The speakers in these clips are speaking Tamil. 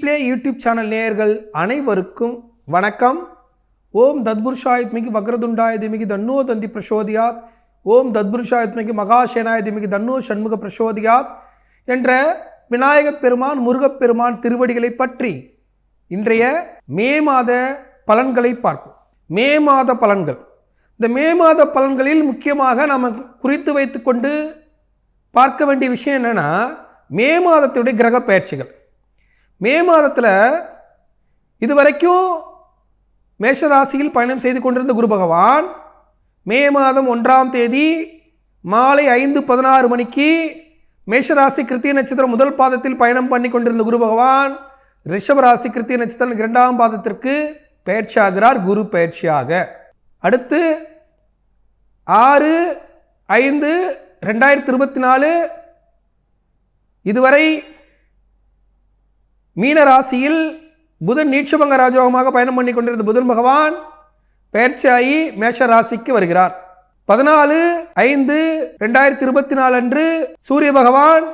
பிளே யூடியூப் சேனல் நேயர்கள் அனைவருக்கும் வணக்கம். ஓம் தத்புருஷாயுத்மிகி வக்ரதுண்டாயுதிமிகி தன்னோ தந்தி பிரசோதியாத். ஓம் தத்புருஷாயுத்மிகி மகாசேனாயுதிமிகி தன்னோ சண்முக பிரசோதியாத் என்ற விநாயகப் பெருமான் முருகப்பெருமான் திருவடிகளை பற்றி இன்றைய மே மாத பலன்களை பார்ப்போம். மே மாத பலன்கள். இந்த மே மாத பலன்களில் முக்கியமாக நாம் குறித்து வைத்துக்கொண்டு பார்க்க வேண்டிய விஷயம் என்னென்னா மே மாதத்துடைய கிரக பயிற்சிகள். மே மாதத்தில் இதுவரைக்கும் மேஷராசியில் பயணம் செய்து கொண்டிருந்த குரு பகவான் மே மாதம் ஒன்றாம் தேதி மாலை ஐந்து பதினாறு மணிக்கு மேஷராசி கிருத்திய நட்சத்திரம் முதல் பாதத்தில் பயணம் பண்ணி கொண்டிருந்த குரு பகவான் ரிஷபராசி கிருத்திய நட்சத்திரம் இரண்டாம் பாதத்திற்கு பயிற்சியாகிறார் குரு பயிற்சியாக. அடுத்து ஆறு ஐந்து ரெண்டாயிரத்தி இருபத்தி நாலு இதுவரை மீன ராசியில் புதன் நீட்சபங்க ராஜோகமாக பயணம் பண்ணி கொண்டிருந்த புதன் பகவான் பெயர்ச்சியாகி மேஷ ராசிக்கு வருகிறார். பதினாலு ஐந்து ரெண்டாயிரத்தி இருபத்தி நாலு அன்று சூரிய பகவான்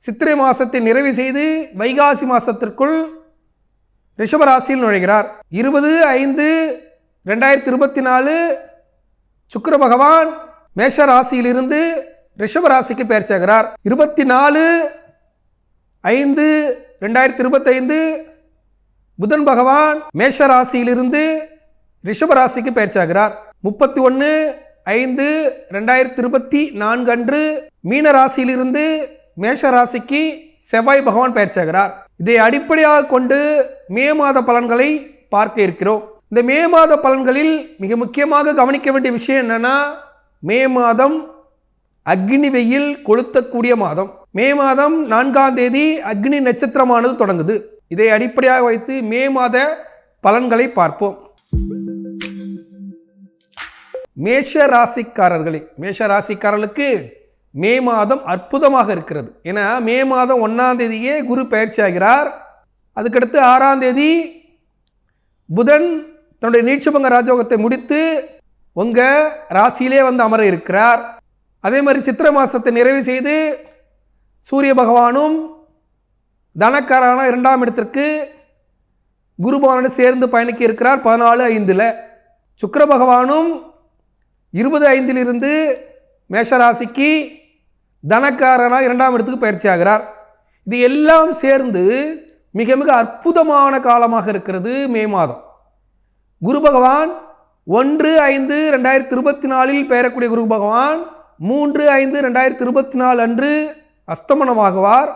சித்திரை மாதத்தை நிறைவு செய்து வைகாசி மாதத்திற்குள் ரிஷபராசியில் நுழைகிறார். இருபது ஐந்து ரெண்டாயிரத்தி இருபத்தி நாலு சுக்கர பகவான் மேஷ ராசியிலிருந்து ரிஷபராசிக்கு பெயர்ச்சாகிறார் இருபத்தி நாலு ஐந்து ரெண்டாயிரத்தி இருபத்தைந்து புதன் பகவான் மேஷ ராசியிலிருந்து ரிஷப ராசிக்கு பயிற்சியாகிறார் முப்பத்தி ஒன்று ஐந்து ரெண்டாயிரத்தி இருபத்தி நான்கு அன்று மீன ராசியிலிருந்து மேஷ ராசிக்கு செவ்வாய் பகவான் பயிற்சியாகிறார் இதை அடிப்படையாக கொண்டு மே மாத பலன்களை பார்க்க இருக்கிறோம். இந்த மே மாத பலன்களில் மிக முக்கியமாக கவனிக்க வேண்டிய விஷயம் என்னன்னா மே மாதம் அக்னி வெயில் கொளுத்தக்கூடிய மாதம். மே மாதம் நான்காம் தேதி அக்னி நட்சத்திரமானது தொடங்குது. இதை அடிப்படையாக வைத்து மே மாத பலன்களை பார்ப்போம். மேஷ ராசிக்காரர்களே மேஷ ராசிக்காரர்களுக்கு மே மாதம் அற்புதமாக இருக்கிறது. ஏன்னா மே மாதம் ஒன்றாம் தேதியே குரு பயிற்சி ஆகிறார். அதுக்கடுத்து ஆறாம் தேதி புதன் தன்னுடைய நீட்சபங்க ராஜோகத்தை முடித்து உங்கள் ராசியிலே வந்து அமர இருக்கிறார். அதே மாதிரி சித்திரை மாதத்தை நிறைவு செய்து சூரிய பகவானும் தனக்காரான இரண்டாம் இடத்திற்கு குருபவனோடு சேர்ந்து பயணிக்க இருக்கிறார் பதினாலு ஐந்தில். சுக்கர பகவானும் இருபது ஐந்திலிருந்து மேஷராசிக்கு தனக்காரனாக இரண்டாம் இடத்துக்கு பயிற்சி ஆகிறார் இது எல்லாம் சேர்ந்து மிக மிக அற்புதமான காலமாக இருக்கிறது மே மாதம். குரு பகவான் ஒன்று ஐந்து ரெண்டாயிரத்தி இருபத்தி நாலில் பெயரக்கூடிய குரு பகவான் மூன்று ஐந்து ரெண்டாயிரத்தி இருபத்தி நாலு அன்று அஸ்தமனமாகுவார்.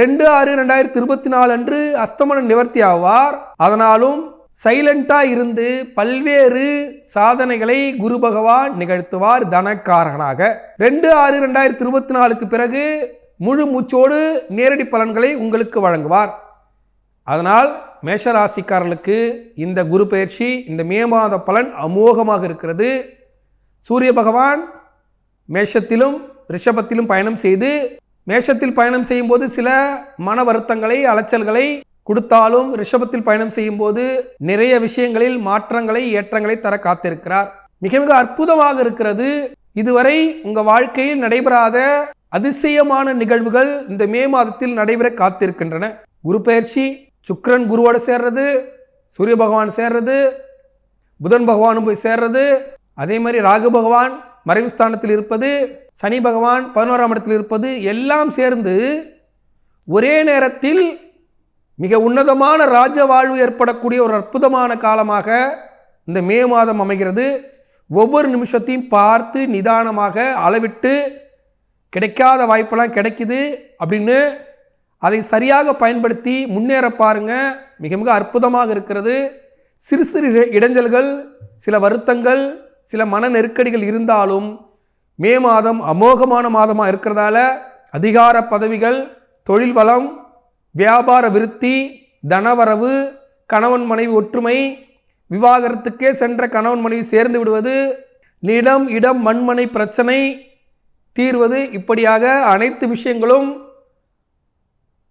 ரெண்டு ஆறு ரெண்டாயிரத்தி இருபத்தி நாலு அன்று அஸ்தமனம் நிவர்த்தி ஆவார் அதனாலும் சைலண்டாக இருந்து பல்வேறு சாதனைகளை குரு பகவான் நிகழ்த்துவார் தனக்காரகனாக ரெண்டு ஆறு ரெண்டாயிரத்தி இருபத்தி நாலுக்கு பிறகு முழு மூச்சோடு நேரடி பலன்களை உங்களுக்கு வழங்குவார். அதனால் மேஷராசிக்காரர்களுக்கு இந்த குரு பயிற்சி இந்த மே மாத பலன் அமோகமாக இருக்கிறது. சூரிய பகவான் மேஷத்திலும் ரிஷபத்திலும் பயணம் செய்து மேஷத்தில் பயணம் செய்யும்போது சில மன வருத்தங்களை அலைச்சல்களை கொடுத்தாலும் ரிஷபத்தில் பயணம் செய்யும்போது நிறைய விஷயங்களில் மாற்றங்களை ஏற்றங்களை தர காத்திருக்கிறார். மிக மிக அற்புதமாக இருக்கிறது. இதுவரை உங்கள் வாழ்க்கையில் நடைபெறாத அதிசயமான நிகழ்வுகள் இந்த மே மாதத்தில் நடைபெற காத்திருக்கின்றன. குரு பயிற்சி சுக்கரன் குருவோடு சேர்றது சூரிய பகவான் சேர்றது புதன் பகவானும் போய் சேர்றது அதே மாதிரி ராகு பகவான் மறைவுஸ்தானத்தில் இருப்பது சனி பகவான் பதினோராம் இடத்தில் இருப்பது எல்லாம் சேர்ந்து ஒரே நேரத்தில் மிக உன்னதமான ராஜ வாழ்வு ஏற்படக்கூடிய ஒரு அற்புதமான காலமாக இந்த மே மாதம் அமைகிறது. ஒவ்வொரு நிமிஷத்தையும் பார்த்து நிதானமாக அளவிட்டு கிடைக்காத வாய்ப்பெல்லாம் கிடைக்குது அப்படின்னு அதை சரியாக பயன்படுத்தி முன்னேற பாருங்க. மிக மிக அற்புதமாக இருக்கிறது. சிறு சிறு இடைஞ்சல்கள் சில வருத்தங்கள் சில மன நெருக்கடிகள் இருந்தாலும் மே மாதம் அமோகமான மாதமாக இருக்கிறதால அதிகார பதவிகள் தொழில் வளம் வியாபார விருத்தி தனவரவு கணவன் மனைவி ஒற்றுமை விவாகரத்துக்கே சென்ற கணவன் மனைவி சேர்ந்து விடுவது நிலம் இடம் மண்மனை பிரச்சனை தீர்வது இப்படியாக அனைத்து விஷயங்களும்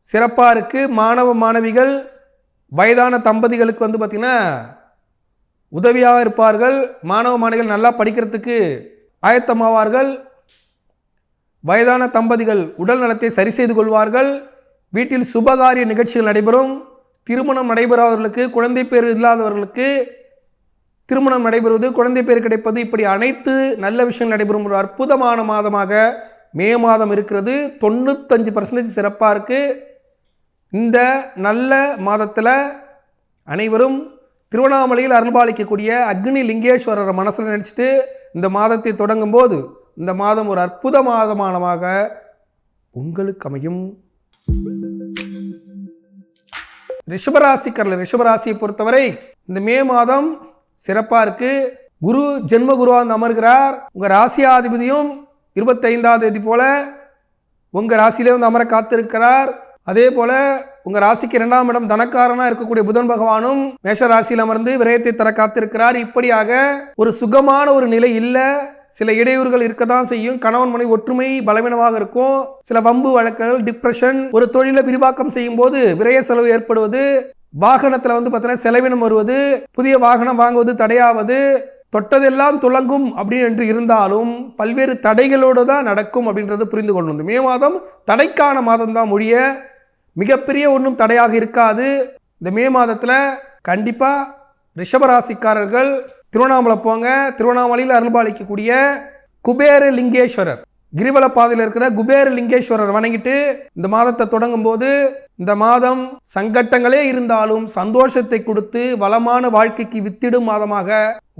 சிறப்பாக இருக்குது மாணவ மாணவிகள் வயதான தம்பதிகளுக்கு வந்து பார்த்திங்கன்னா உதவியாக இருப்பார்கள். மாணவ மாணவிகள் நல்லா படிக்கிறதுக்கு ஆயத்தமாவார்கள். வயதான தம்பதிகள் உடல் நலத்தை சரி செய்து கொள்வார்கள். வீட்டில் சுபகாரிய நிகழ்ச்சிகள் நடைபெறும். திருமணம் நடைபெறாதவர்களுக்கு குழந்தை பேர் இல்லாதவர்களுக்கு திருமணம் நடைபெறுவது குழந்தை பேர் கிடைப்பது இப்படி அனைத்து நல்ல விஷயங்கள் நடைபெறும் ஒரு அற்புதமான மாதமாக மே மாதம் இருக்கிறது. தொண்ணூத்தஞ்சு பர்சன்டேஜ் சிறப்பாக இருக்குது இந்த நல்ல மாதத்தில் அனைவரும் திருவண்ணாமலையில் அருள்பாலிக்கக்கூடிய அக்னி லிங்கேஸ்வரரை மனசில் நினச்சிட்டு இந்த மாதத்தை தொடங்கும் போது இந்த மாதம் ஒரு அற்புத மாதமானமாக உங்களுக்கு அமையும். ரிஷபராசிக்கரில் ரிஷபராசியை பொறுத்தவரை இந்த மே மாதம் சிறப்பாக இருக்குது குரு ஜென்ம குருவாக வந்து அமர்கிறார். உங்கள் ராசியாதிபதியும் இருபத்தைந்தாம் தேதி போல உங்கள் ராசியிலே வந்து அமர காத்திருக்கிறார். அதே போல உங்கள் ராசிக்கு இரண்டாம் இடம் தனக்காரனாக இருக்கக்கூடிய புதன் பகவானும் மேஷ ராசியில் அமர்ந்து விரயத்தை தர காத்திருக்கிறார். இப்படியாக ஒரு சுகமான ஒரு நிலை இல்லை. சில இடையூறுகள் இருக்க தான் செய்யும். கணவன் மனைவி ஒற்றுமை பலவீனமாக இருக்கும். சில வம்பு வழக்குகள் டிப்ரெஷன் ஒரு தொழிலை விரிவாக்கம் செய்யும் போது விரய செலவு ஏற்படுவது வாகனத்தில் வந்து பார்த்தீங்கன்னா செலவினம் வருவது புதிய வாகனம் வாங்குவது தடையாவது தொட்டதெல்லாம் துலங்கும் அப்படின்னு என்று இருந்தாலும் பல்வேறு தடைகளோடு தான் நடக்கும் அப்படின்றது புரிந்து கொள்ளணும். மே மாதம் தடைக்கான மாதம் தான் மொழிய மிகப்பெரிய ஒன்றும் தடையாக இருக்காது. இந்த மே மாதத்தில் கண்டிப்பாக ரிஷபராசிக்காரர்கள் திருவண்ணாமலை போங்க. திருவண்ணாமலையில் அருள்பாலிக்கக்கூடிய குபேர லிங்கேஸ்வரர் கிரிவல பாதையில் இருக்கிற குபேர லிங்கேஸ்வரர் வணங்கிட்டு இந்த மாதத்தை தொடங்கும் போது இந்த மாதம் சங்கட்டங்களே இருந்தாலும் சந்தோஷத்தை கொடுத்து வளமான வாழ்க்கைக்கு வித்திடும் மாதமாக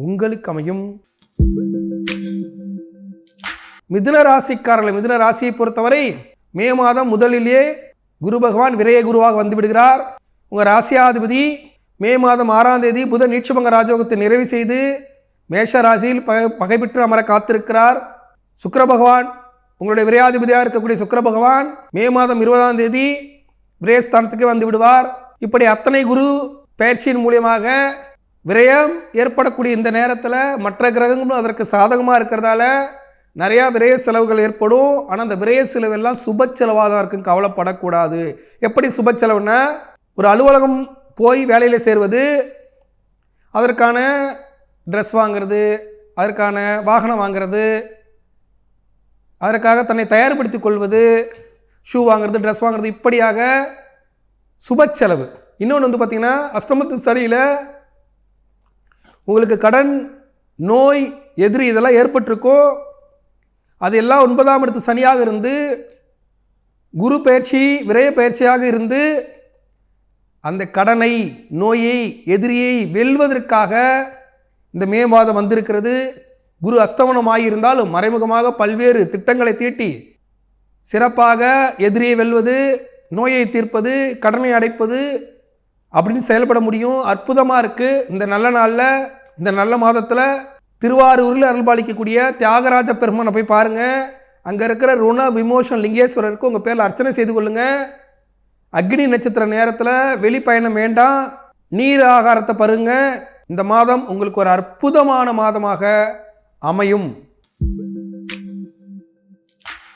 உங்களுக்கு அமையும். மிதுன ராசிக்காரர்கள் மிதுன ராசியை பொறுத்தவரை மே மாதம் முதலிலேயே குரு பகவான் விரய குருவாக வந்து விடுகிறார். உங்கள் ராசியாதிபதி மே மாதம் ஆறாம் தேதி புதன் நீட்சபங்க ராஜோகத்தை நிறைவு செய்து மேஷ ராசியில் பகை பகைபெற்று அமர காத்திருக்கிறார். சுக்கர பகவான் உங்களுடைய விரையாதிபதியாக இருக்கக்கூடிய சுக்கர பகவான் மே மாதம் இருபதாம் தேதி விரயஸ்தானத்துக்கு வந்து விடுவார். இப்படி அத்தனை குரு பயிற்சியின் மூலியமாக விரயம் ஏற்படக்கூடிய இந்த நேரத்தில் மற்ற கிரகங்களும் அதற்கு சாதகமாக இருக்கிறதால நிறையா விரய செலவுகள் ஏற்படும். ஆனால் அந்த விரய செலவெல்லாம் சுப செலவாக தான் இருக்கும் கவலைப்படக்கூடாது. எப்படி சுப செலவுன்னா ஒரு அலுவலகம் போய் வேலையில் சேர்வது அதற்கான ட்ரெஸ் வாங்கிறது அதற்கான வாகனம் வாங்கிறது அதற்காக தன்னை தயார்படுத்தி கொள்வது ஷூ வாங்குறது ட்ரெஸ் வாங்குறது இப்படியாக சுப செலவு. இன்னொன்று வந்து பார்த்திங்கன்னா அஸ்தமத்து சரியில் உங்களுக்கு கடன் நோய் எதிரி இதெல்லாம் ஏற்பட்டிருக்கும். அது எல்லாம் ஒன்பதாம் இடத்து சனியாக இருந்து குரு பயிற்சி விரய பயிற்சியாக இருந்து அந்த கடனை நோயை எதிரியை வெல்வதற்காக இந்த மே மாதம் வந்திருக்கிறது. குரு அஸ்தமனமாயிருந்தாலும் மறைமுகமாக பல்வேறு திட்டங்களை தீட்டி சிறப்பாக எதிரியை வெல்வது நோயை தீர்ப்பது கடனை அடைப்பது அப்படின்னு செயல்பட முடியும். அற்புதமாக இருக்குது இந்த நல்ல நாளில் இந்த நல்ல மாதத்தில் திருவாரூரில் அருள்பாலிக்கக்கூடிய தியாகராஜ பெருமானை போய் பாருங்கள் அங்கே இருக்கிற ருண விமோஷன் லிங்கேஸ்வரருக்கு உங்கள் பேரில் அர்ச்சனை செய்து கொள்ளுங்கள் அக்னி நட்சத்திர நேரத்தில் வெளிப்பயணம் வேண்டாம். நீர் ஆகாரத்தை பருங்க. இந்த மாதம் உங்களுக்கு ஒரு அற்புதமான மாதமாக அமையும்.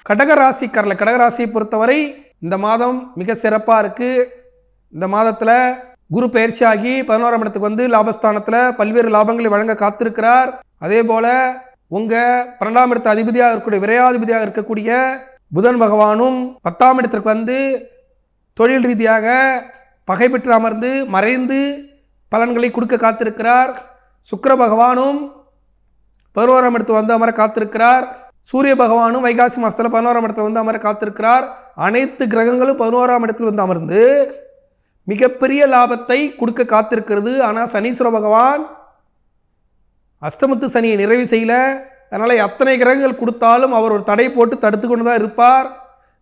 கடகராசிக்காரில் கடகராசியை பொறுத்தவரை இந்த மாதம் மிக சிறப்பாக இருக்குது இந்த மாதத்தில் குரு பயிற்சியாகி பதினோராம் இடத்துக்கு வந்து லாபஸ்தானத்தில் பல்வேறு லாபங்களை வழங்க காத்திருக்கிறார். அதே போல் உங்கள் பன்னெண்டாம் இடத்து அதிபதியாக இருக்கக்கூடிய விரையாதிபதியாக இருக்கக்கூடிய புதன் பகவானும் பத்தாம் இடத்திற்கு வந்து தொழில் ரீதியாக பகை பெற்று அமர்ந்து மறைந்து பலன்களை கொடுக்க காத்திருக்கிறார். சுக்கர பகவானும் பதினோராம் இடத்து வந்து அமர காத்திருக்கிறார். சூரிய பகவானும் வைகாசி மாதத்தில் பதினோராம் இடத்துல வந்து அமர காத்திருக்கிறார். அனைத்து கிரகங்களும் பதினோராம் இடத்தில் வந்து அமர்ந்து மிகப்பெரிய லாபத்தை கொடுக்க காத்திருக்கிறது. ஆனால் சனீஸ்வர பகவான் அஷ்டமத்து சனியை நிறைவு செய்யல. அதனால் எத்தனை கிரகங்கள் கொடுத்தாலும் அவர் ஒரு தடை போட்டு தடுத்து கொண்டு தான் இருப்பார்.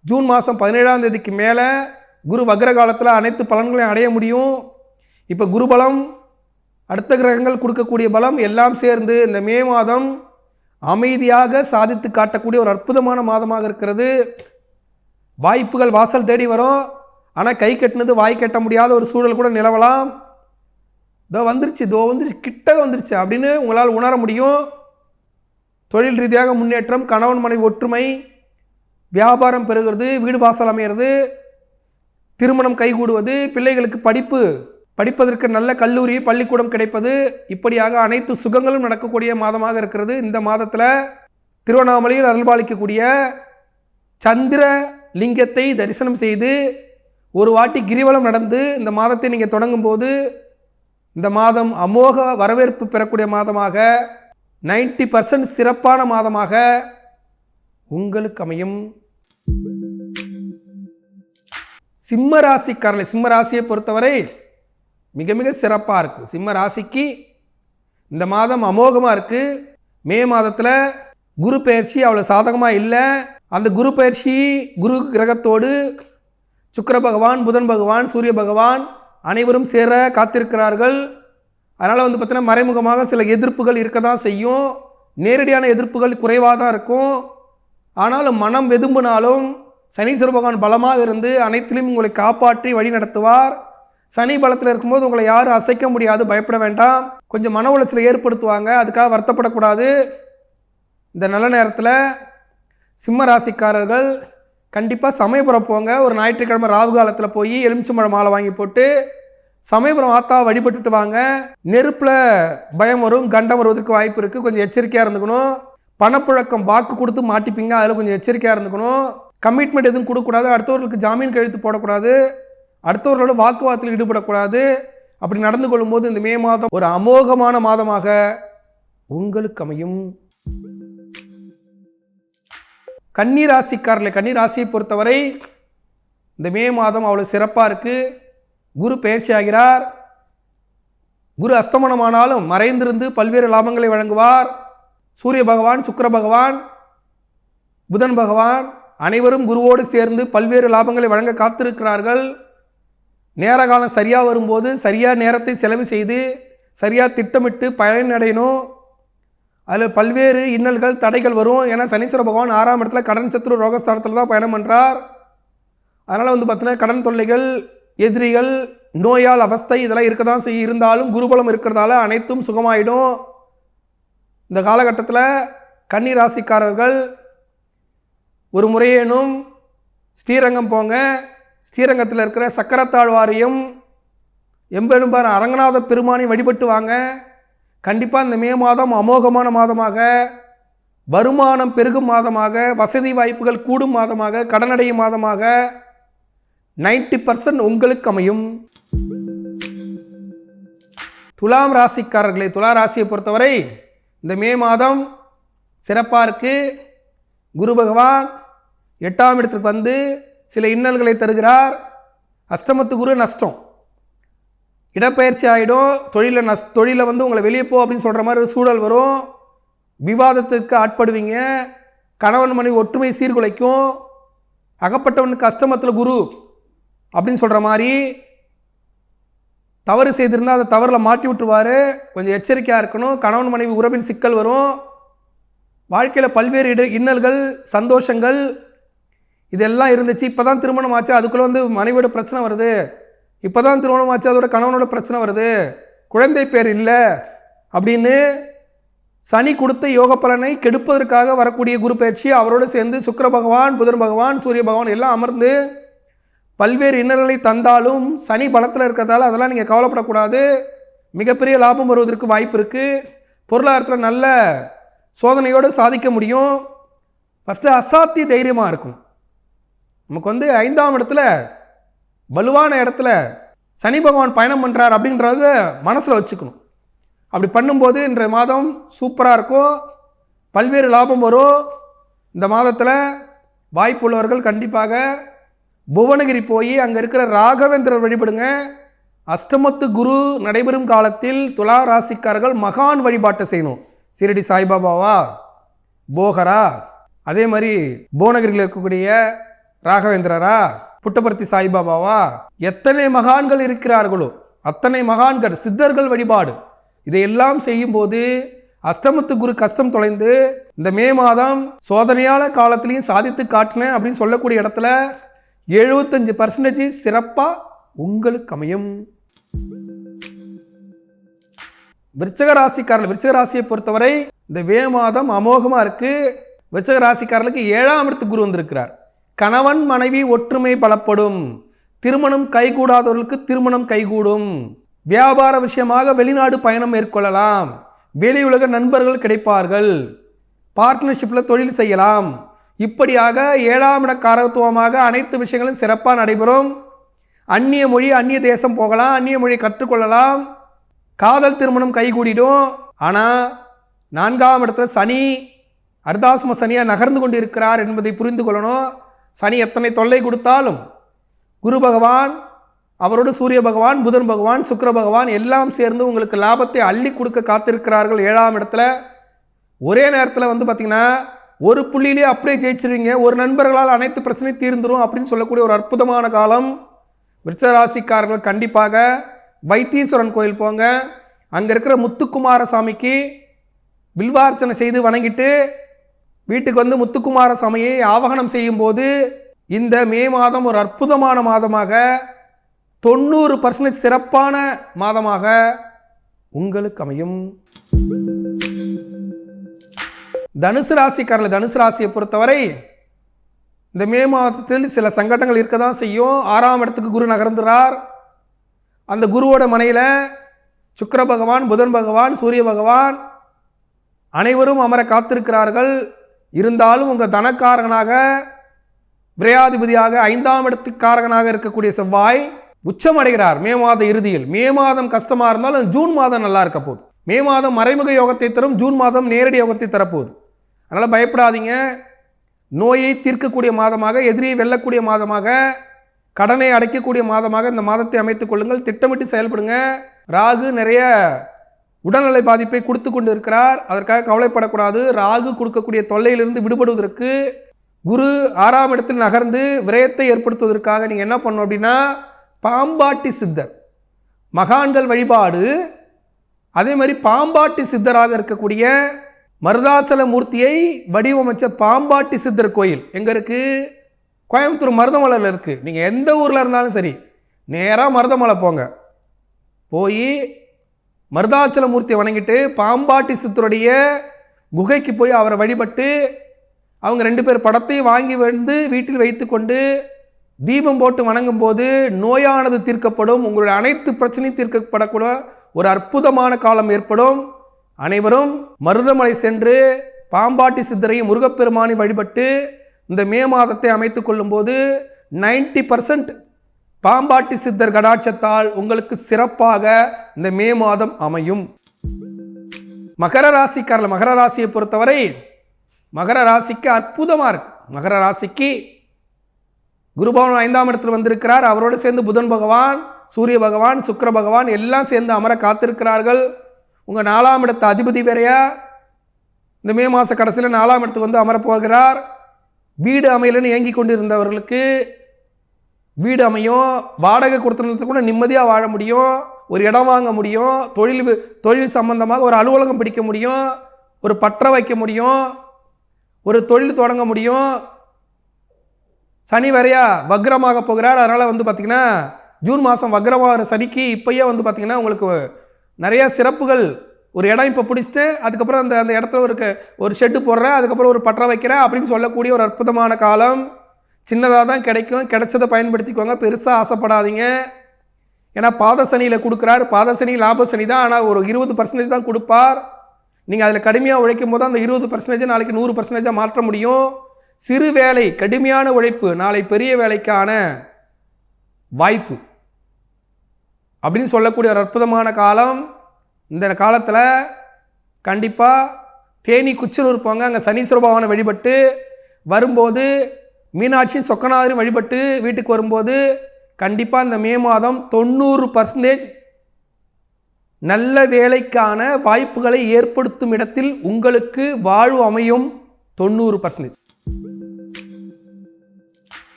ஜூன் மாதம் பதினேழாம் தேதிக்கு மேலே குரு வக்ர காலத்தில் அனைத்து பலன்களையும் அடைய முடியும். இப்போ குரு பலம் அடுத்த கிரகங்கள் கொடுக்கக்கூடிய பலம் எல்லாம் சேர்ந்து இந்த மே மாதம் அமைதியாக சாதித்து காட்டக்கூடிய ஒரு அற்புதமான மாதமாக இருக்கிறது. வாய்ப்புகள் வாசல் தேடி வரும். ஆனால் கை கட்டினது வாய் கட்ட முடியாத ஒரு சூழல் கூட நிலவலாம். இதோ வந்துருச்சு இதோ வந்துருச்சு கிட்டக வந்துருச்சு அப்படின்னு உங்களால் உணர முடியும். தொழில் ரீதியாக முன்னேற்றம் கணவன் மனைவி ஒற்றுமை வியாபாரம் பெறுகிறது வீடு வாசல் அமையிறது திருமணம் கைகூடுவது பிள்ளைகளுக்கு படிப்பு படிப்பதற்கு நல்ல கல்லூரி பள்ளிக்கூடம் கிடைப்பது இப்படியாக அனைத்து சுகங்களும் நடக்கக்கூடிய மாதமாக இருக்கிறது. இந்த மாதத்தில் திருவண்ணாமலையில் அருள்பாலிக்கக்கூடிய சந்திர லிங்கத்தை தரிசனம் செய்து ஒரு வாட்டி கிரிவலம் நடந்து இந்த மாதத்தை நீங்கள் தொடங்கும்போது இந்த மாதம் அமோக வரவேற்பு பெறக்கூடிய மாதமாக 90% பர்சன்ட் சிறப்பான மாதமாக உங்களுக்கு அமையும். சிம்ம ராசிக்காரர்களை சிம்ம ராசியை பொறுத்தவரை மிக மிக சிறப்பாக இருக்குது சிம்ம ராசிக்கு இந்த மாதம் அமோகமாக இருக்குது மே மாதத்தில் குரு பயிற்சி அவ்வளோ சாதகமாக இல்லை. அந்த குரு பயிற்சி குரு கிரகத்தோடு சுக்கிர பகவான் புதன் பகவான் சூரிய பகவான் அனைவரும் சேர காத்திருக்கிறார்கள். அதனால் வந்து பார்த்தீங்கன்னா மறைமுகமாக சில எதிர்ப்புகள் இருக்க தான் செய்யும். நேரடியான எதிர்ப்புகள் குறைவாக தான் இருக்கும். ஆனாலும் மனம் வெதும்பினாலும் சனீஸ்வர பகவான் பலமாக இருந்து அனைத்திலும் உங்களை காப்பாற்றி வழி நடத்துவார். சனி பலத்தில் இருக்கும்போது உங்களை யாரும் அசைக்க முடியாது பயப்பட வேண்டாம். கொஞ்சம் மன உளைச்சலை ஏற்படுத்துவாங்க அதுக்காக வருத்தப்படக்கூடாது. இந்த நல்ல நேரத்தில் சிம்ம ராசிக்காரர்கள் கண்டிப்பாக சமயபுரம் போங்க. ஒரு ஞாயிற்றுக்கிழமை ராகு காலத்தில் போய் எலுமிச்சம்பழம் மாலை வாங்கி போட்டு சமயபுரம் ஆத்தா வழிபட்டுட்டு வாங்க. நெருப்பில் பயம் வரும் கண்டம் வருவதற்கு வாய்ப்பு இருக்குது கொஞ்சம் எச்சரிக்கையாக இருந்துக்கணும். பணப்புழக்கம் வாக்கு கொடுத்து மாட்டிப்பீங்க அதில் கொஞ்சம் எச்சரிக்கையாக இருந்துக்கணும். கமிட்மெண்ட் எதுவும் கொடுக்கக்கூடாது. அடுத்தவர்களுக்கு ஜாமீன் கழுத்து போடக்கூடாது. அடுத்தவர்களோட வாக்குவாதத்தில் ஈடுபடக்கூடாது. அப்படி நடந்து கொள்ளும்போது இந்த மே மாதம் ஒரு அமோகமான மாதமாக உங்களுக்கு அமையும். கன்னி ராசிக்காரில் கன்னி ராசியை பொறுத்தவரை இந்த மே மாதம் அவ்வளோ சிறப்பாக இருக்குது குரு பயிற்சி ஆகிறார். குரு அஸ்தமனமானாலும் மறைந்திருந்து பல்வேறு லாபங்களை வழங்குவார். சூரிய பகவான் சுக்கர பகவான் புதன் பகவான் அனைவரும் குருவோடு சேர்ந்து பல்வேறு லாபங்களை வழங்க காத்திருக்கிறார்கள். நேர காலம் சரியாக வரும்போது சரியாக நேரத்தை செலவு செய்து சரியாக திட்டமிட்டு பயனடையணும். அதில் பல்வேறு இன்னல்கள் தடைகள் வரும். ஏன்னா சனீஸ்வர பகவான் ஆறாம் இடத்துல கடன் சத்துரு ரோகஸ்தானத்தில் தான் பயணம் பண்ணுறார் அதனால் வந்து பார்த்தீங்கன்னா கடன் தொல்லைகள் எதிரிகள் நோயால் அவஸ்தை இதெல்லாம் இருக்க தான் செய்ய இருந்தாலும் குருபலம் இருக்கிறதால அனைத்தும் சுகமாயிடும். இந்த காலகட்டத்தில் கன்னி ராசிக்காரர்கள் ஒரு முறையேனும் ஸ்ரீரங்கம் போங்க. ஸ்ரீரங்கத்தில் இருக்கிற சக்கரத்தாழ்வாரையும் எம்பெரும்பார் அரங்கநாத பெருமானை வழிபட்டு வாங்க. கண்டிப்பாக இந்த மே மாதம் அமோகமான மாதமாக வருமானம் பெருகும் மாதமாக வசதி வாய்ப்புகள் கூடும் மாதமாக கடனடையும் மாதமாக 90% பர்சன்ட் உங்களுக்கு அமையும். துலாம் ராசிக்காரர்களை துலா ராசியை பொறுத்தவரை இந்த மே மாதம் சிறப்பாக இருக்குது குரு பகவான் எட்டாம் இடத்துக்கு வந்து சில இன்னல்களை தருகிறார். அஷ்டமத்து குரு நஷ்டம். இடப்பெயர்ச்சி ஆகிடும் தொழிலை நஸ் தொழிலில் வந்து உங்களை வெளியே போ அப்படின்னு சொல்கிற மாதிரி ஒரு சூழல் வரும். விவாதத்துக்கு ஆட்படுவீங்க. கணவன் மனைவி ஒற்றுமை சீர்குலைக்கும். அகப்பட்டவனுக்கு அஷ்டமத்தில் குரு அப்படின்னு சொல்கிற மாதிரி தவறு செய்திருந்தால் அதை தவறில் மாட்டி விட்டுருவார். கொஞ்சம் எச்சரிக்கையாக இருக்கணும். கணவன் மனைவி உறவின் சிக்கல் வரும். வாழ்க்கையில் பல்வேறு இட இன்னல்கள் சந்தோஷங்கள் இதெல்லாம் இருந்துச்சு. இப்போ தான் திருமணம் ஆச்சு. அதுக்குள்ளே வந்து மனைவியோட பிரச்சனை வருது. இப்போ தான் திருமணம் ஆச்சு அதோட கணவனோட பிரச்சனை வருது. குழந்தை பேர் இல்லை அப்படின்னு சனி கொடுத்த யோக பலனை கெடுப்பதற்காக வரக்கூடிய குரு பயிற்சி அவரோடு சேர்ந்து சுக்கிர பகவான் புதன் பகவான் சூரிய பகவான் எல்லாம் அமர்ந்து பல்வேறு இன்னல்களை தந்தாலும் சனி பலத்தில் இருக்கிறதால அதெல்லாம் நீங்கள் கவலைப்படக்கூடாது. மிகப்பெரிய லாபம் வருவதற்கு வாய்ப்பு இருக்குது பொருளாதாரத்தில் நல்ல சோதனையோடு சாதிக்க முடியும். ஃபஸ்ட்டு அசாத்திய தைரியமாக இருக்கும் நமக்கு வந்து ஐந்தாம் இடத்துல வலுவான இடத்துல சனி பகவான் பயணம் பண்ணுறார் அப்படின்றத மனசில் வச்சுக்கணும். அப்படி பண்ணும்போது இன்றைய மாதம் சூப்பராக இருக்கும் பல்வேறு லாபம் வரும் இந்த மாதத்தில் வாய்ப்புள்ளவர்கள் கண்டிப்பாக புவனகிரி போய் அங்கே இருக்கிற ராகவேந்திரர் வழிபடுங்க. அஷ்டமத்து குரு நடைபெறும் காலத்தில் துலா ராசிக்காரர்கள் மகான் வழிபாட்டை செய்யணும். சிரடி சாய்பாபாவா? போகரா? அதே மாதிரி புவனகிரியில் இருக்கக்கூடிய ராகவேந்திரரா? புட்டபர்த்தி சாய்பாபாவா? எத்தனை மகான்கள் இருக்கிறார்களோ அத்தனை மகான்கள் சித்தர்கள் வழிபாடு. இதையெல்லாம் செய்யும்போது அஷ்டமத்து குரு கஷ்டம் தொலைந்து இந்த மே மாதம் சோதனையான காலத்திலையும் சாதித்து காட்டினேன் அப்படின்னு சொல்லக்கூடிய இடத்துல எழுபத்தஞ்சு பர்சன்டேஜ் சிறப்பாக உங்களுக்கு அமையும். விருச்சக ராசிக்காரர்கள் விருச்சக ராசியை பொறுத்தவரை இந்த வே மாதம் அமோகமாக இருக்குது விருச்சக ராசிக்காரர்களுக்கு ஏழாம் இடத்து குரு வந்திருக்கிறார். கணவன் மனைவி ஒற்றுமை பலப்படும். திருமணம் கைகூடாதவர்களுக்கு திருமணம் கைகூடும். வியாபார விஷயமாக வெளிநாடு பயணம் மேற்கொள்ளலாம். வெளியுலக நண்பர்கள் கிடைப்பார்கள். பார்ட்னர்ஷிப்பில் தொழில் செய்யலாம். இப்படியாக ஏழாம் இட காரத்துவமாக அனைத்து விஷயங்களும் சிறப்பாக நடைபெறும். அந்நிய மொழி அந்நிய தேசம் போகலாம். அந்நிய மொழி கற்றுக்கொள்ளலாம். காதல் திருமணம் கைகூடிடும். ஆனால் நான்காம் இடத்துல சனி அர்தாஸ்ம சனியாக நகர்ந்து கொண்டு இருக்கிறார் என்பதை புரிந்து கொள்ளணும். சனி எத்தனை தொல்லை கொடுத்தாலும் குரு பகவான் அவரோடு சூரிய பகவான் புதன் பகவான் சுக்கிர பகவான் எல்லாம் சேர்ந்து உங்களுக்கு லாபத்தை அள்ளி கொடுக்க காத்திருக்கிறார்கள் ஏழாம் இடத்துல. ஒரே நேரத்தில் வந்து பார்த்திங்கன்னா ஒரு புள்ளியிலே அப்படியே ஜெயிச்சிருவீங்க. ஒரு நண்பர்களால் அனைத்து பிரச்சனையும் தீர்ந்துரும் அப்படின்னு சொல்லக்கூடிய ஒரு அற்புதமான காலம். விருச்சராசிக்காரர்கள் கண்டிப்பாக வைத்தீஸ்வரன் கோயில் போங்க. அங்கே இருக்கிற முத்துக்குமார சாமிக்கு பில்வார்ச்சனை செய்து வணங்கிட்டு வீட்டுக்கு வந்து முத்துக்குமார சமையை ஆவகனம் செய்யும்போது இந்த மே மாதம் ஒரு அற்புதமான மாதமாக தொண்ணூறு பர்சன்டேஜ் சிறப்பான மாதமாக உங்களுக்கு அமையும். தனுசு ராசிக்காரர்கள் தனுசு ராசியை பொறுத்தவரை இந்த மே மாதத்தில் சில சங்கடங்கள் இருக்க தான் செய்யும். ஆறாம் இடத்துக்கு குரு நகர்ந்துறார். அந்த குருவோட மனையில் சுக்கர பகவான் புதன் பகவான் சூரிய பகவான் அனைவரும் அமர காத்திருக்கிறார்கள். இருந்தாலும் உங்கள் தனக்காரகனாக விரையாதிபதியாக ஐந்தாம் இடத்துக்காரகனாக இருக்கக்கூடிய செவ்வாய் உச்சமடைகிறார். மே மாத இறுதியில். மே மாதம் கஷ்டமாக இருந்தாலும் ஜூன் மாதம் நல்லா இருக்க போகுது. மே மாதம் மறைமுக யோகத்தை தரும் ஜூன் மாதம் நேரடி யோகத்தை தரப்போகுது. அதனால் பயப்படாதீங்க. நோயை தீர்க்கக்கூடிய மாதமாக எதிரியை வெல்லக்கூடிய மாதமாக கடனை அடைக்கக்கூடிய மாதமாக இந்த மாதத்தை அமைத்துக் கொள்ளுங்கள். திட்டமிட்டு செயல்படுங்க. ராகு நிறைய உடல்நலை பாதிப்பை கொடுத்து கொண்டு இருக்கிறார் அதற்காக கவலைப்படக்கூடாது. ராகு கொடுக்கக்கூடிய தொல்லையிலிருந்து விடுபடுவதற்கு குரு ஆறாம் இடத்தில் நகர்ந்து விரயத்தை ஏற்படுத்துவதற்காக நீங்கள் என்ன பண்ணணும் அப்படின்னா பாம்பாட்டி சித்தர் மகான்கள் வழிபாடு. அதே மாதிரி பாம்பாட்டி சித்தராக இருக்கக்கூடிய மருதாச்சல மூர்த்தியை வடிவமைச்ச பாம்பாட்டி சித்தர் கோயில் எங்கே இருக்குது கோயம்புத்தூர் மருதமலையில் இருக்குது நீங்கள் எந்த ஊரில் இருந்தாலும் சரி நேராக மருதமலை போங்க. போய் மருதாச்சலமூர்த்தியை வணங்கிட்டு பாம்பாட்டி சித்தருடைய குகைக்கு போய் அவரை வழிபட்டு அவங்க ரெண்டு பேர் படத்தையும் வாங்கி வந்து வீட்டில் வைத்துக்கொண்டு தீபம் போட்டு வணங்கும் போது நோயானது தீர்க்கப்படும் உங்களுடைய அனைத்து பிரச்சனையும் தீர்க்கப்படக்கூட ஒரு அற்புதமான காலம் ஏற்படும். அனைவரும் மருதமலை சென்று பாம்பாட்டி சித்தரையும் முருகப்பெருமானை வழிபட்டு இந்த மே மாதத்தை அமைத்துக் கொள்ளும்போது நைன்டி பர்சன்ட் பாம்பாட்டி சித்தர் கடாட்சத்தால் உங்களுக்கு சிறப்பாக இந்த மே மாதம் அமையும். மகர ராசிக்காரர்கள் மகர ராசியை பொறுத்தவரை மகர ராசிக்கு அற்புதமாக இருக்கு. மகர ராசிக்கு குருபவன் ஐந்தாம் இடத்தில் வந்திருக்கிறார். அவரோடு சேர்ந்து புதன் பகவான் சூரிய பகவான் சுக்கிர பகவான் எல்லாம் சேர்ந்து அமர காத்திருக்கிறார்கள். உங்கள் நாலாம் இடத்த அதிபதி வேறையா? இந்த மே மாத கடைசியில் நாலாம் இடத்துக்கு வந்து அமரப் போகிறார். வீடு அமையலன்னு ஏங்கி கொண்டு இருந்தவர்களுக்கு வீடு அமையும் வாடகை கொடுத்தனத்தை கூட நிம்மதியாக வாழ முடியும் ஒரு இடம் வாங்க முடியும் தொழில் தொழில் சம்பந்தமாக ஒரு அலுவலகம் பிடிக்க முடியும் ஒரு பற்ற வைக்க முடியும் ஒரு தொழில் தொடங்க முடியும். சனி வரையா வக்ரமாக போகிறார். அதனால் வந்து பார்த்திங்கன்னா ஜூன் மாதம் வக்ரமாகிற சனிக்கு இப்போயே வந்து பார்த்திங்கன்னா உங்களுக்கு நிறையா சிறப்புகள். ஒரு இடம் இப்போ பிடிச்சிட்டு அதுக்கப்புறம் அந்த அந்த இடத்துல ஒரு க- ஒரு ஷெட்டு போடுறேன் அதுக்கப்புறம் ஒரு பற்ற வைக்கிறேன் அப்படின்னு சொல்லக்கூடிய ஒரு அற்புதமான காலம். சின்னதாக தான் கிடைக்கும். கிடைச்சதை பயன்படுத்திக்கோங்க. பெருசாக ஆசைப்படாதீங்க. ஏன்னா பாத சனியில் கொடுக்குறாரு. பாத சனி லாப தான். ஆனால் ஒரு இருபது பர்சன்டேஜ் தான் கொடுப்பார். நீங்கள் அதில் கடுமையாக உழைக்கும் போது அந்த இருபது பர்சன்டேஜ் நாளைக்கு நூறு பர்சன்டேஜாக மாற்ற முடியும். சிறு வேலை கடுமையான உழைப்பு நாளை பெரிய வேலைக்கான வாய்ப்பு. அப்படின்னு சொல்லக்கூடிய ஒரு அற்புதமான காலம். இந்த காலத்தில் கண்டிப்பாக தேனி குச்சனூர் போங்க. அங்கே சனீஸ்வர பகவானை வழிபட்டு வரும்போது மீனாட்சியும் சொக்கநாதரையும் வழிபட்டு வீட்டுக்கு வரும்போது கண்டிப்பாக இந்த மே மாதம் தொண்ணூறு பர்சன்டேஜ் நல்ல வேலைக்கான வாய்ப்புகளை ஏற்படுத்தும் இடத்தில் உங்களுக்கு வாழ்வு அமையும் தொண்ணூறு பர்சன்டேஜ்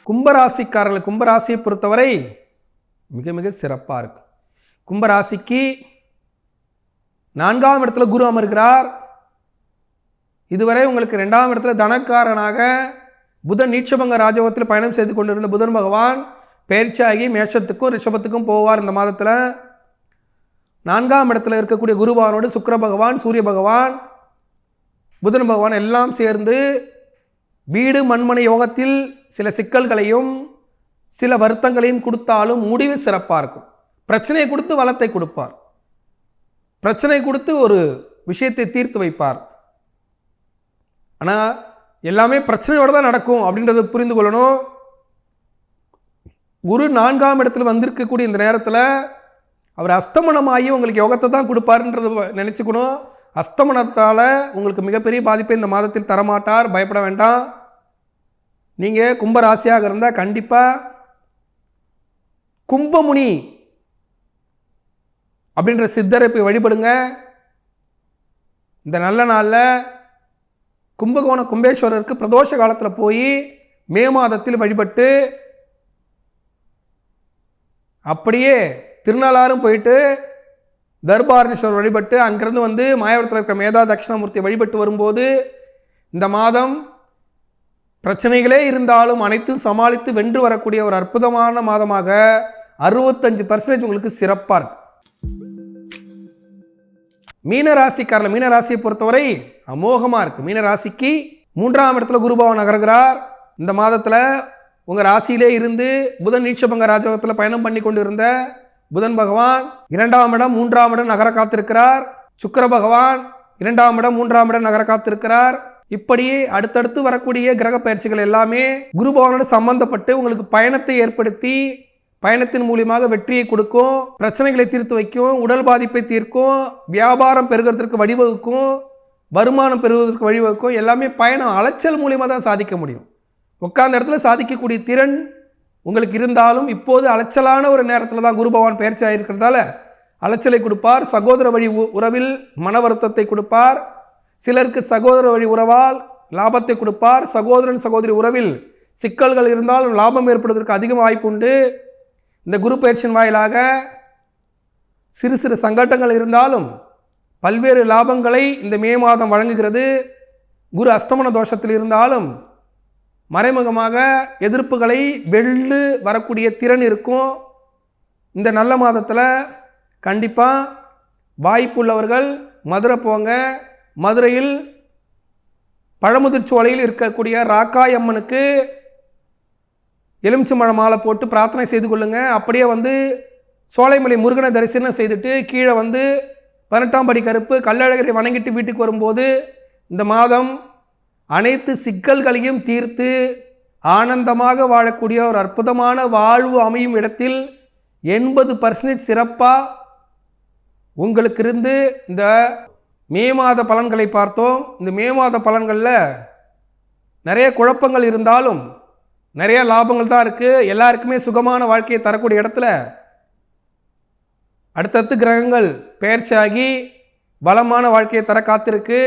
கும்பராசிக்காரர்கள் கும்பராசியை பொறுத்தவரை மிக மிக சிறப்பாக இருக்கும் கும்பராசிக்கு நான்காம் இடத்துல குரு அமர்கிறார். இதுவரை உங்களுக்கு ரெண்டாம் இடத்துல தனக்காரனாக புதன் நீட்சபங்க ராஜயோகத்தில் பயணம் செய்து கொண்டிருந்த புதன் பகவான் பயிற்சியாகி மேஷத்துக்கும் ரிஷபத்துக்கும் போவார் இந்த மாதத்தில். நான்காம் இடத்துல இருக்கக்கூடிய குருபகவானோடு சுக்கர பகவான் சூரிய பகவான் புதன் பகவான் எல்லாம் சேர்ந்து வீடு மண்மனை யோகத்தில் சில சிக்கல்களையும் சில வருத்தங்களையும் கொடுத்தாலும் முடிவு சிறப்பாக இருக்கும். பிரச்சனையை கொடுத்து வளத்தை கொடுப்பார். பிரச்சனை கொடுத்து ஒரு விஷயத்தை தீர்த்து வைப்பார். ஆனால் எல்லாமே பிரச்சனையோடு தான் நடக்கும் அப்படின்றத புரிந்து கொள்ளணும். குரு நான்காம் இடத்துல வந்திருக்கக்கூடிய இந்த நேரத்தில் அவர் அஸ்தமனமாகி உங்களுக்கு யோகத்தை தான் கொடுப்பாருன்றத நினச்சிக்கணும். அஸ்தமனத்தால் உங்களுக்கு மிகப்பெரிய பாதிப்பை இந்த மாதத்தில் தரமாட்டார் பயப்பட வேண்டாம். நீங்கள் கும்பராசியாக இருந்தால் கண்டிப்பாக கும்பமுனி அப்படின்ற சித்தரை போய் வழிபடுங்க. இந்த நல்ல நாளில் கும்பகோணம் கும்பேஸ்வரருக்கு பிரதோஷ காலத்தில் போய் மே மாதத்தில் வழிபட்டு அப்படியே திருநள்ளாறும் போயிட்டு தர்பாரணேஸ்வரர் வழிபட்டு அங்கேருந்து வந்து மாயவரத்தில் இருக்கிற மேதா தட்சிணாமூர்த்தி வழிபட்டு வரும்போது இந்த மாதம் பிரச்சனைகளே இருந்தாலும் அனைத்தும் சமாளித்து வென்று வரக்கூடிய ஒரு அற்புதமான மாதமாக அறுபத்தஞ்சு பர்சன்டேஜ் உங்களுக்கு சிறப்பாக இருக்குது மீனராசிக்காரில் மீனராசியை பொறுத்தவரை அமோகமாக இருக்குது மீனராசிக்கு மூன்றாம் இடத்துல குருபவன் நகர்கிறார். இந்த மாதத்தில் உங்கள் ராசியிலே இருந்து புதன் நீட்சபங்க ராஜகத்தில் பயணம் பண்ணி கொண்டு இருந்த புதன் பகவான் இரண்டாம் இடம் மூன்றாம் இடம் நகர காத்திருக்கிறார். சுக்கர பகவான் இரண்டாம் இடம் மூன்றாம் இடம் நகர காத்திருக்கிறார். இப்படியே அடுத்தடுத்து வரக்கூடிய கிரக பயிற்சிகள் எல்லாமே குரு பகவானோடு சம்பந்தப்பட்டு உங்களுக்கு பயணத்தை ஏற்படுத்தி பயணத்தின் மூலியமாக வெற்றியை கொடுக்கும் பிரச்சனைகளை தீர்த்து வைக்கும் உடல் பாதிப்பை தீர்க்கும் வியாபாரம் பெருகிறதுக்கு வழிவகுக்கும் வருமானம் பெறுவதற்கு வழிவகுக்கும் எல்லாமே பயணம் அலைச்சல் மூலியமாக தான் சாதிக்க முடியும். உட்கார்ந்த இடத்துல சாதிக்கக்கூடிய திறன் உங்களுக்கு இருந்தாலும் இப்போது அலைச்சலான ஒரு நேரத்தில் தான் குரு பகவான் பயிற்சி ஆகிருக்கிறதால அலைச்சலை கொடுப்பார். சகோதர வழி உறவில் மன வருத்தத்தை கொடுப்பார். சிலருக்கு சகோதர வழி உறவால் லாபத்தை கொடுப்பார். சகோதரன் சகோதரி உறவில் சிக்கல்கள் இருந்தாலும் லாபம் ஏற்படுவதற்கு அதிக வாய்ப்பு உண்டு. இந்த குரு பயிற்சியின் வாயிலாக சிறு சிறு சங்கட்டங்கள் இருந்தாலும் பல்வேறு லாபங்களை இந்த மே மாதம் வழங்குகிறது. குரு அஸ்தமன தோஷத்தில் இருந்தாலும் மறைமுகமாக எதிர்ப்புகளை வெள்ளு வரக்கூடிய திறன் இருக்கும். இந்த நல்ல மாதத்தில் கண்டிப்பாக வாய்ப்புள்ளவர்கள் மதுரை போங்க. மதுரையில் பழமுதிர்ச்சோலையில் இருக்கக்கூடிய ராக்காய் அம்மனுக்கு எலுமிச்சம்பழம் மாலை போட்டு பிரார்த்தனை செய்து கொள்ளுங்கள் அப்படியே வந்து சோலைமலை முருகனை தரிசனம் செய்துட்டு கீழே வந்து பதினெட்டாம் படி கருப்பு கல்லழகரை வணங்கிட்டு வீட்டுக்கு வரும்போது இந்த மாதம் அனைத்து சிக்கல்களையும் தீர்த்து ஆனந்தமாக வாழக்கூடிய ஒரு அற்புதமான வாழ்வு அமையும் இடத்தில் எண்பது பர்சன்டேஜ் சிறப்பாக உங்களுக்கு இருந்து இந்த மே மாத பலன்களை பார்த்தோம். இந்த மே மாத பலன்களில் நிறைய குழப்பங்கள் இருந்தாலும் நிறைய லாபங்கள் தான் இருக்குது எல்லாருக்குமே சுகமான வாழ்க்கையை தரக்கூடிய இடத்துல அடுத்தடுத்து கிரகங்கள் பயிற்சியாகி பலமான வாழ்க்கையை தர காத்திருக்கு.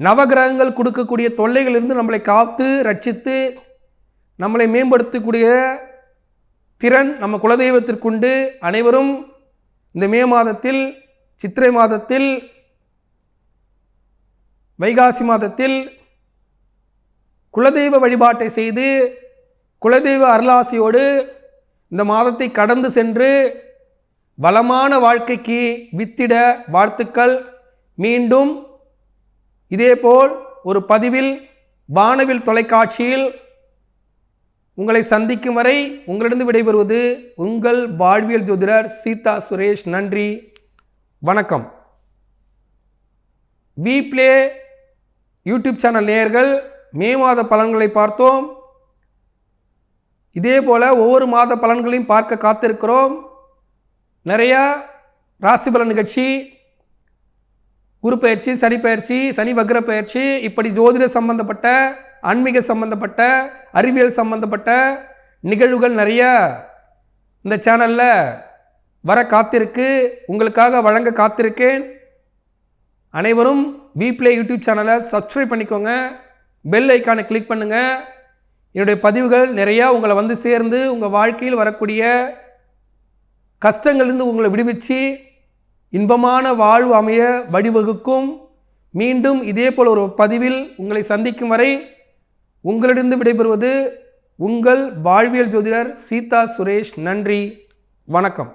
நவகிரகங்கள் கொடுக்கக்கூடிய தொல்லைகளிலிருந்து நம்மளை காத்து ரட்சித்து நம்மளை மேம்படுத்தக்கூடிய திறன் நம்ம குலதெய்வத்திற்குண்டு. அனைவரும் இந்த மே மாதத்தில் சித்திரை மாதத்தில் வைகாசி மாதத்தில் குலதெய்வ வழிபாட்டை செய்து குலதெய்வ அருளாசியோடு இந்த மாதத்தை கடந்து சென்று வளமான வாழ்க்கைக்கு வித்திட வாழ்த்துக்கள். மீண்டும் இதேபோல் ஒரு பதிவில் வானவில் தொலைக்காட்சியில் உங்களை சந்திக்கும் வரை உங்களிடம் விடைபெறுவது உங்கள் வாழ்வியல் ஜோதிடர் சீதா சுரேஷ். நன்றி. வணக்கம். வி பிளே யூடியூப் சேனல் நேயர்கள் மே மாத பலன்களை பார்த்தோம். இதே போல் ஒவ்வொரு மாத பலன்களையும் பார்க்க காத்திருக்கிறோம். நிறையா ராசி பலன் நிகழ்ச்சி குரு பயிற்சி சனி பயிற்சி சனி வக்ர பயிற்சி இப்படி ஜோதிட சம்பந்தப்பட்ட ஆன்மீக சம்பந்தப்பட்ட அறிவியல் சம்பந்தப்பட்ட நிகழ்வுகள் நிறைய இந்த சேனலில் வர காத்திருக்கு. உங்களுக்காக வழங்க காத்திருக்கேன். அனைவரும் பிப்ளே யூடியூப் சேனலை சப்ஸ்கிரைப் பண்ணிக்கோங்க. பெல் ஐக்கானை கிளிக் பண்ணுங்கள் என்னுடைய பதிவுகள் நிறையா உங்களை வந்து சேர்ந்து உங்கள் வாழ்க்கையில் வரக்கூடிய கஷ்டங்கள்லேருந்து உங்களை விடுவிச்சு இன்பமான வாழ்வு அமைய வழிவகுக்கும். மீண்டும் இதே போல் ஒரு பதிவில் உங்களை சந்திக்கும் வரை உங்களிடந்து விடைபெறுவது உங்கள் வாழ்வியல் ஜோதிடர் சீதா சுரேஷ். நன்றி. வணக்கம்.